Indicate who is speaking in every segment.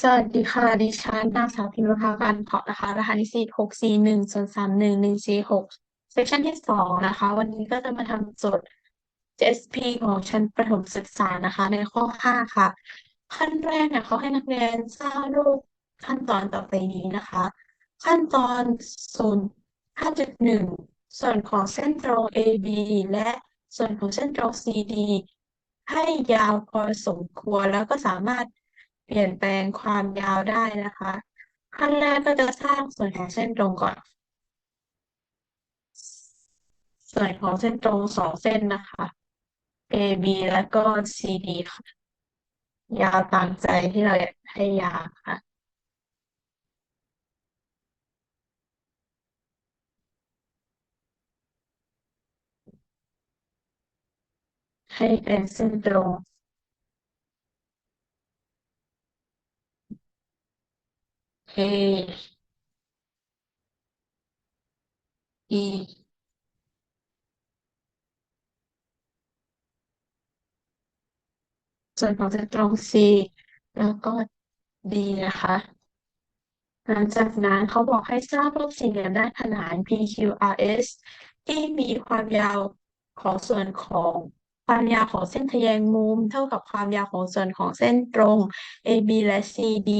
Speaker 1: สวัสดีค่ะ ดิฉันนางสาวพิมพ์รภาการเพาะนะคะ รหัสนิสิตหกสี่หนึ่งส่วนสามหนึ่งหนึ่งสี่หกเซสชันที่สองนะคะ วันนี้ก็จะมาทำโจทย์ JSP ของชั้นประถมศึกษานะคะ ในข้อห้าค่ะ ขั้นแรกเนี่ยเขาให้นักเรียนสร้างรูปขั้นตอนต่อไปนี้นะคะ ขั้นตอนศูนย์ห้าจุดหนึ่งส่วนของเส้นตรง AB และส่วนของเส้นตรง CD ให้ยาวพอสมควรแล้วก็สามารถ เปลี่ยนแปลงความยาวได้นะคะขั้นแรกก็จะสร้างส่วนของเส้นตรงก่อน ส่วนของเส้นตรงสองเส้นนะคะ AB แล้วก็ CD ค่ะ ยาวตามใจที่เราอยากให้ยาวค่ะ ให้เป็นเส้นตรง A E ส่วนของเส้นตรง C แล้วก็ D นะคะ หลังจากนั้นเขาบอกให้สร้างรูปสี่เหลี่ยมด้านขนาน PQRS ที่มีความยาวของส่วนของความยาวของเส้นทะแยงมุม เท่ากับความยาวของส่วนของเส้นตรง AB และ CD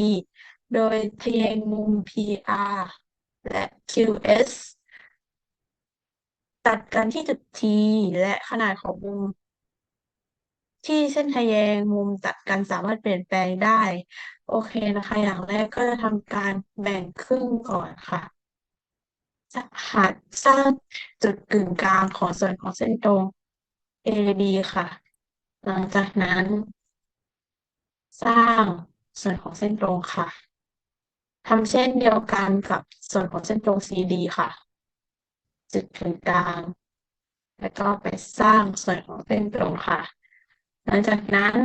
Speaker 1: โดยทะแยงมุม PR และ QS ตัดกันที่จุด T และขนาดของมุม ที่เส้นทะแยงมุมตัดกันสามารถเปลี่ยนแปลงได้ โอเคนะคะ อย่างแรกก็จะทำการแบ่งครึ่งก่อนค่ะจะหาสร้างจุดกึ่งกลางของส่วนของเส้นตรง AB ค่ะ หลังจากนั้น สร้างส่วนของเส้นตรงค่ะ ทำเช่นเดียวกันกับส่วนของเส้นตรง CD ค่ะ จุดกึ่งกลาง แล้วก็ไปสร้างส่วนของเส้นตรงค่ะ หลังจากนั้น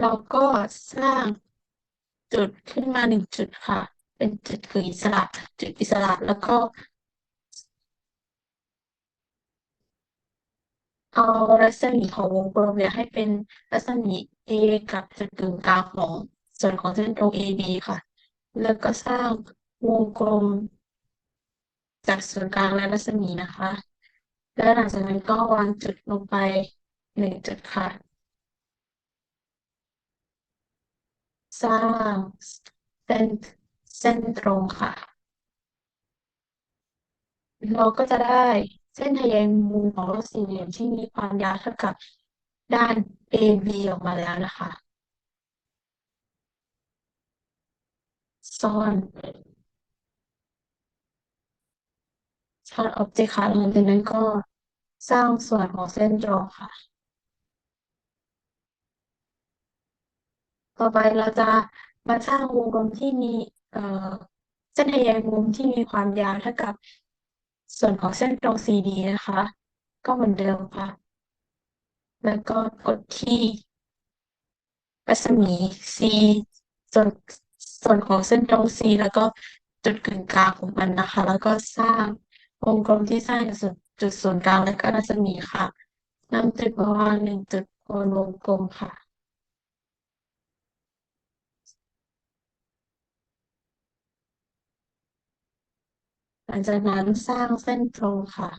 Speaker 1: เราก็สร้างจุดขึ้นมาหนึ่งจุดค่ะ เป็นจุดคืออิสระจุดอิสระแล้วก็เอารัศมีของวงกลมเนี่ยให้เป็นรัศมี A กับจุดกึ่งกลางของ ส่วนของเส้นตรง AB ค่ะ แล้วก็สร้างวงกลม จากศูนย์กลางและรัศมีนะคะ แล้วหลังจากนั้นก็วางจุดลงไปหนึ่งจุดค่ะ สร้างเส้นเส้นตรงค่ะ เราก็จะได้เส้นทะแยงมุมของรูปสี่เหลี่ยมที่มีความยาวเท่ากับด้าน AB ออกมาแล้วนะคะ ซ่อนซ่อน object ค่ะหลังจากนั้นก็สร้างส่วนของเส้นตรงค่ะ ต่อไปเราจะมาสร้างวงกลมที่มีเอ่อเส้นทแยงมุมที่มีความยาวเท่ากับส่วนของเส้นตรง CD นะคะ ก็เหมือนเดิมค่ะ แล้วก็กดที่รัศมี C ส่วน ส่วนของเส้นตรง C แล้วก็จุดกึ่งกลางของมันนะคะ แล้วก็สร้างวงกลมที่สร้างจากจุดศูนย์กลางและก็รัศมีค่ะนำจุดมาวางหนึ่งจุดบนวงกลมค่ะหลังจากนั้นสร้างเส้นตรงค่ะ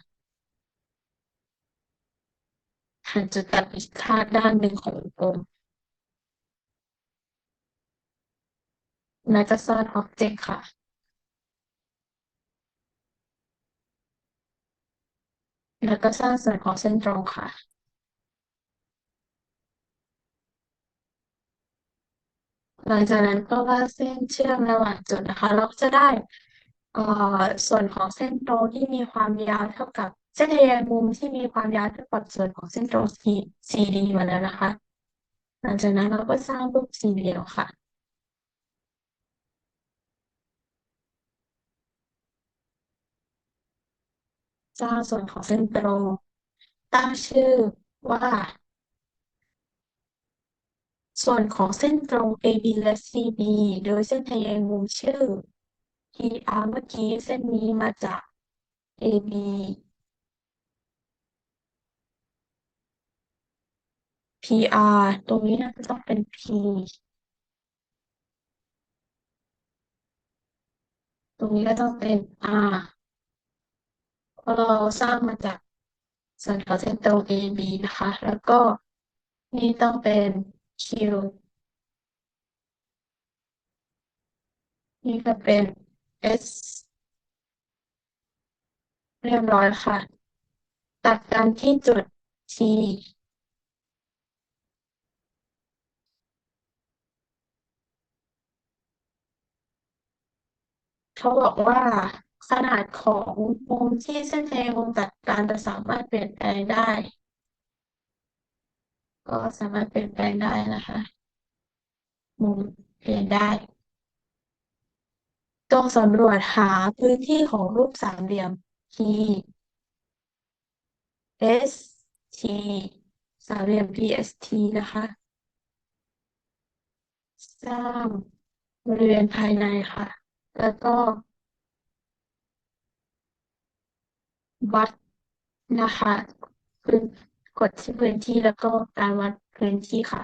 Speaker 1: หาจุดตัดผิดคาด้านหนึ่งของวงกลม แล้วก็สร้าง object ค่ะ แล้วก็สร้างส่วนของเส้นตรงค่ะ หลังจากนั้นก็วาดเส้นเชื่อมระหว่างจุดนะคะ เราก็จะได้เอ่อส่วนของเส้นตรงที่มีความยาวเท่ากับเส้นทะแยงมุมที่มีความยาวเท่ากับส่วนของเส้นตรง CD มาแล้วนะคะ หลังจากนั้นเราก็สร้างรูปสี่เหลี่ยมค่ะ เจ้าส่วนของเส้นตรง ตั้งชื่อว่า ส่วนของเส้นตรง AB และ CD โดยเส้นทแยงมุมชื่อ PR เมื่อกี้เส้นนี้มาจาก AB PR ตรงนี้น่าจะต้องเป็น P ตรงนี้ก็ต้องเป็น R เราสร้างมาจากส่วนของเส้นตรง AB นะคะ แล้วก็นี่ต้องเป็น Q นี่ก็เป็น S เรียบร้อยค่ะ ตัดกันที่จุด T เขาบอกว่า ขนาดของมุมที่เส้นแทงมุมตัดกันจะสามารถเปลี่ยนแปลงได้ ก็สามารถเปลี่ยนแปลงได้นะคะมุมเปลี่ยนได้จงสำรวจหาพื้นที่ของรูปสามเหลี่ยม P S T สามเหลี่ยม PST นะคะ สร้างบริเวณภายในค่ะ แล้วก็ วัดนะคะพื้นกดที่พื้นที่แล้วก็การวัดพื้นที่ค่ะ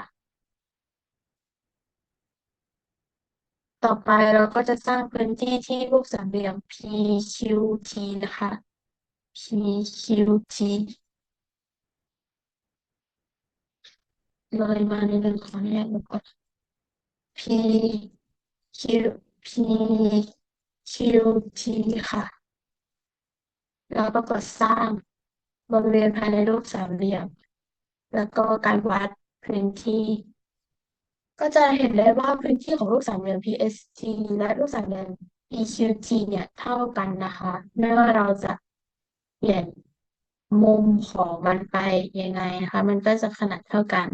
Speaker 1: ต่อไปเราก็จะสร้างพื้นที่ที่รูปสามเหลี่ยม PQT นะคะ PQT เลยมาในเรื่องของแยกแล้วก็ P Q P Q T ค่ะ แล้วก็กดสร้างบริเวณภายในรูปสามเหลี่ยม แล้วก็การวัดพื้นที่ ก็จะเห็นได้ว่าพื้นที่ของรูปสามเหลี่ยม PST และรูปสามเหลี่ยม PQT เนี่ยเท่ากันนะคะ ไม่ว่าเราจะเปลี่ยนมุมของมันไปยังไงนะคะ มันก็จะขนาดเท่ากัน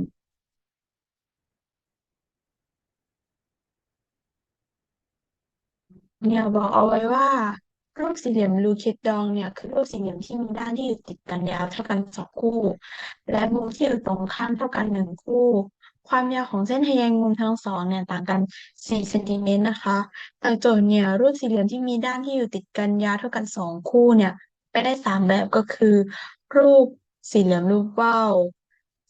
Speaker 1: เนี่ยบอกเอาไว้ว่า รูปสี่เหลี่ยมลูคิดดองเนี่ยคือรูปสี่เหลี่ยมที่มีด้านที่อยู่ติดกันยาวเท่ากันสองคู่ และมุมที่อยู่ตรงข้ามเท่ากันหนึ่งคู่ ความยาวของเส้นทแยงมุมทั้งสองเนี่ยต่างกันสี่เซนติเมตรนะคะแต่โจทย์เนี่ยรูปสี่เหลี่ยมที่มีด้านที่อยู่ติดกันยาวเท่ากันสองคู่เนี่ยไปได้สามแบบก็คือ รูปสี่เหลี่ยมรูปว่าว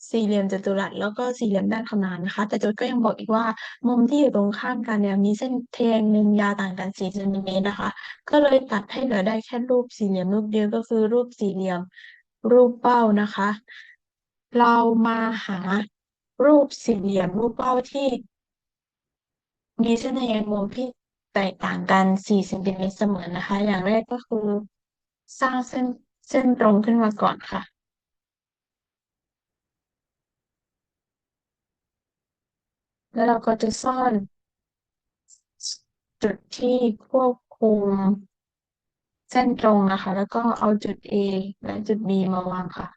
Speaker 1: สี่เหลี่ยมจัตุรัสแล้วก็สี่เหลี่ยมด้านขนานนะคะ แต่โจทย์ก็ยังบอกอีกว่า มุมที่อยู่ตรงข้ามกันเนี่ยมีเส้นแทงมุมยาวต่างกันสี่เซนติเมตรนะคะ ก็เลยตัดให้เหลือได้แค่รูปสี่เหลี่ยมรูปเดียวก็คือรูปสี่เหลี่ยมรูปเป้านะคะ เรามาหารูปสี่เหลี่ยมรูปเป้าที่ มีเส้นทแยงมุมที่แตกต่างกันสี่เซนติเมตรเสมอนะคะ อย่างแรกก็คือสร้างเส้นเส้นตรงขึ้นมาก่อนค่ะ แล้วเราก็จะซ่อนจุดที่ควบคุมเส้นตรงนะคะ แล้วก็เอาจุด A และจุด B มาวางค่ะ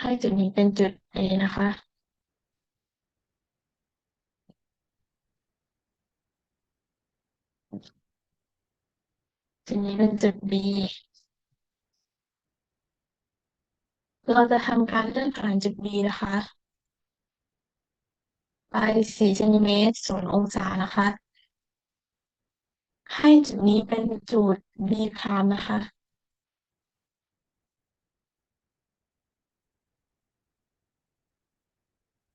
Speaker 1: ให้จุดนี้เป็นจุด A นะคะจุดนี้เป็นจุด B เราจะทำการเลื่อนผ่านจุด B นะคะ ไปสี่เซนติเมตรศูนย์องศานะคะ ให้จุดนี้เป็นจุด B พรามนะคะ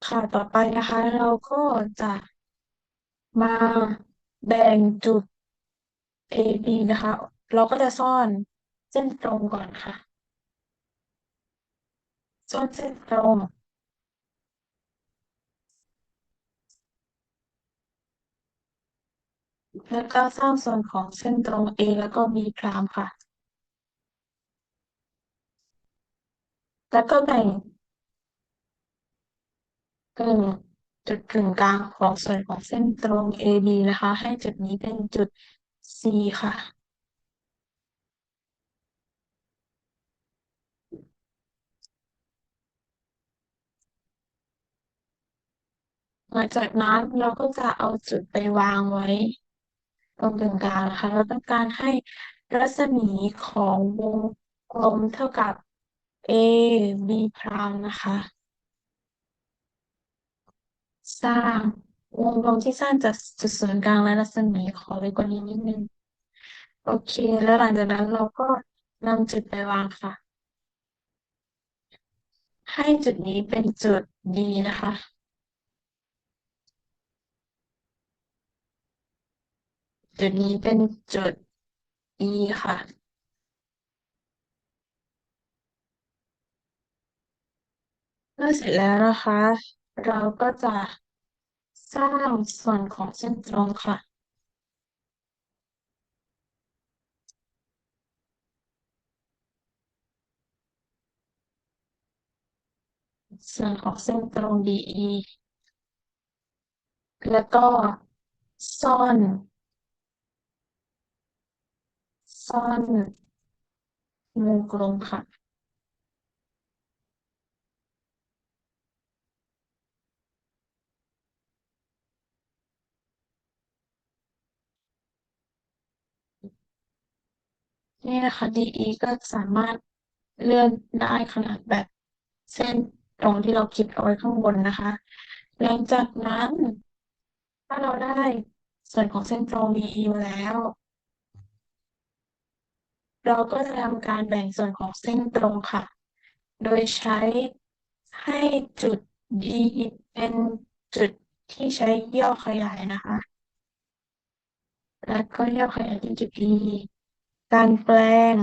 Speaker 1: ค่ะ ต่อไปนะคะ เราก็จะมาแบ่งจุด A B นะคะ เราก็จะซ่อนเส้นตรงก่อนค่ะ ซ่อนเส้นตรง แล้วก็สร้างส่วนของเส้นตรง A แล้วก็ B พรามค่ะ แล้วก็แบ่งกึ่งจุดกึ่งกลางของส่วนของเส้นตรง AB นะคะ ให้จุดนี้เป็นจุด C ค่ะ หลังจากนั้นเราก็จะเอาจุดไปวางไว้ ตรงกึ่งกลางนะคะเราต้องการให้รัศมีของวงกลมเท่ากับ A B พรามนะคะ สร้างวงกลมที่สร้างจากจุดศูนย์กลางและรัศมีขอเล็กกว่านี้นิดนึง โอเค แล้วหลังจากนั้นเราก็นำจุดไปวางค่ะ ให้จุดนี้เป็นจุด D นะคะ จุดนี้เป็นจุด E ค่ะ เมื่อเสร็จแล้วนะคะ เราก็จะสร้างส่วนของเส้นตรงค่ะ ส่วนของเส้นตรง DE แล้วก็ซ่อน ซ่อนวงกลมค่ะ นี่นะคะ DE ก็สามารถเลื่อนได้ขนาดแบบเส้นตรงที่เราคิดเอาไว้ข้างบนนะคะ หลังจากนั้น ถ้าเราได้ส่วนของเส้นตรง DE มาแล้ว เราก็จะทำการแบ่งส่วนของเส้นตรงค่ะ โดยใช้ให้จุด D เป็นจุดที่ใช้ย่อขยายนะคะ แล้วก็ย่อขยายที่จุด E การแปลง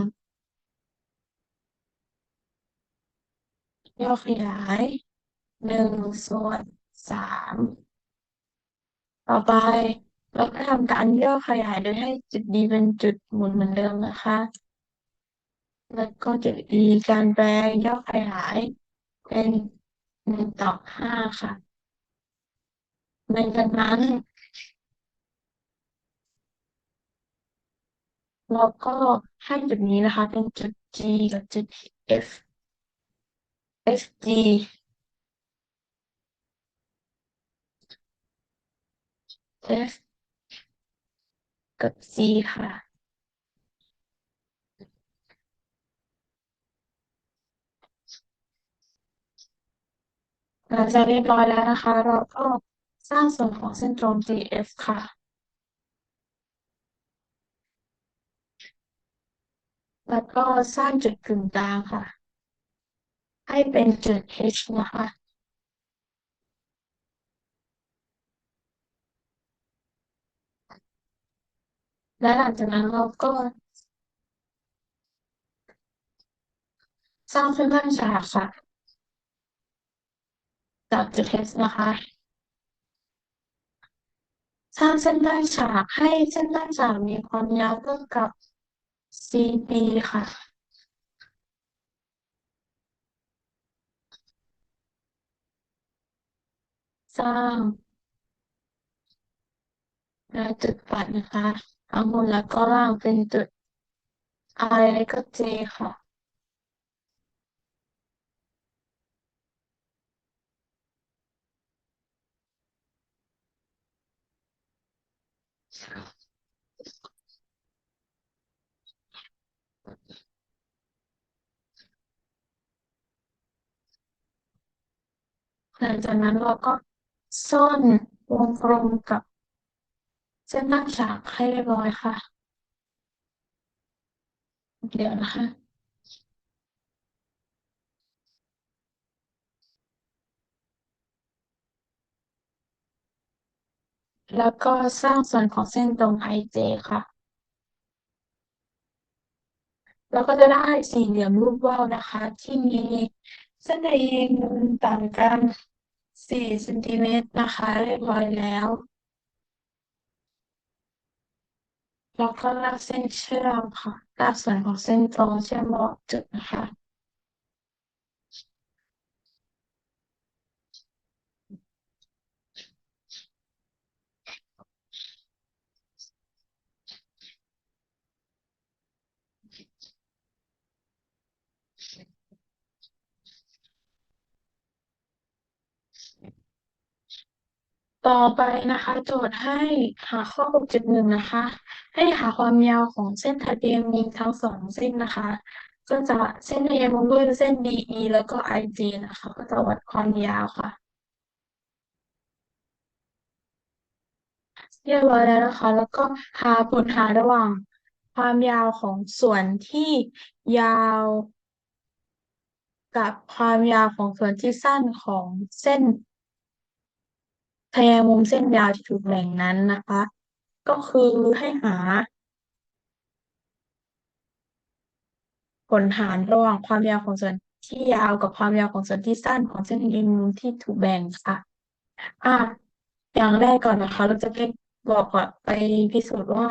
Speaker 1: ย่อขยายหนึ่งส่วนสามต่อไปเราก็ทำการย่อขยายโดยให้จุด D เป็นจุดหมุนเหมือนเดิมนะคะ แล้วก็จุด E การแปลย่อขยายเป็นหนึ่งต่อห้าค่ะหลังจากนั้นเราก็ให้จุดนี้นะคะ เป็นจุด G กับจุด F FG F กับ C ค่ะ หลังจากเรียบร้อยแล้วนะคะ เราก็สร้างส่วนของเส้นตรง GF ค่ะ แล้วก็สร้างจุดกึ่งกลางค่ะ ให้เป็นจุด H นะคะและหลังจากนั้นเราก็ สร้างเส้นด้านฉากค่ะ จากจุด H นะคะ สร้างเส้นด้านฉากให้เส้นด้านฉากมีความยาวเท่ากับ CB ค่ะ สร้างและจุดปัดนะคะทั้งบนแล้วก็ล่างเป็นจุด I และก็ J ค่ะ หลังจากนั้นเราก็ซ่อนวงกลมกับเส้นด้านฉากให้เรียบร้อยค่ะ เดี๋ยวนะคะแล้วก็สร้างส่วนของเส้นตรง IJ ค่ะ แล้วก็จะได้สี่เหลี่ยมรูปว่าวนะคะ ที่มีเส้นใยมุมต่างกัน สี่เซนติเมตรนะคะเรียบร้อยแล้ว แล้วก็ลากเส้นเชื่อมค่ะลากส่วนของเส้นตรงเชื่อมบอกจุดนะคะ ต่อไปนะคะ โจทย์ให้หาข้อ 6.1 นะคะ ให้หาความยาวของเส้นทะเบียนมุมทั้งสองเส้นนะคะ ก็จะเส้นทะเบียนมุมด้วยเส้น DE แล้วก็ IG นะคะ ก็จะวัดความยาวค่ะ เรียบร้อยแล้วนะคะ แล้วก็หาผลหาระหว่าง ความยาวของส่วนที่ยาวกับความยาวของส่วนที่สั้นของเส้น แยงมุมเส้นยาวที่ถูกแบ่งนั้นนะคะ ก็คือให้หา ผลหารระหว่างความยาวของส่วนที่ยาวกับความยาวของส่วนที่สั้นของเส้นเอ็นที่ถูกแบ่งค่ะอะอย่างแรกก่อนนะคะ เราจะไปบอกก่อนไปพิสูจน์ว่า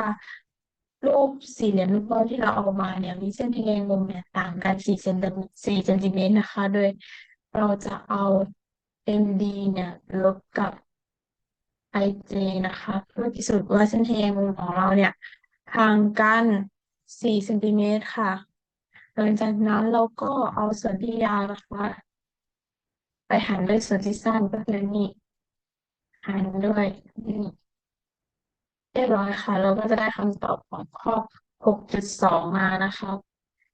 Speaker 1: รูปสี่เหลี่ยมรูปบอลที่เราเอามาเนี่ยมีเส้นทแยงมุมเนี่ยต่างกันสี่เซนติสี่เซนติเมตรนะคะ โดยเราจะเอา MD เนี่ยลบกับ IG นะคะเพื่อพิสูจน์ว่าเส้นทแยงมุมของเราเนี่ยห่างกันสี่เซนติเมตรค่ะหลังจากนั้นเราก็เอาส่วนที่ยาวนะคะไปหารด้วยส่วนที่สั้นก็คือนี่หารด้วยนี่เรียบร้อยค่ะ เราก็จะได้คำตอบของข้อหกจุดสองมานะคะ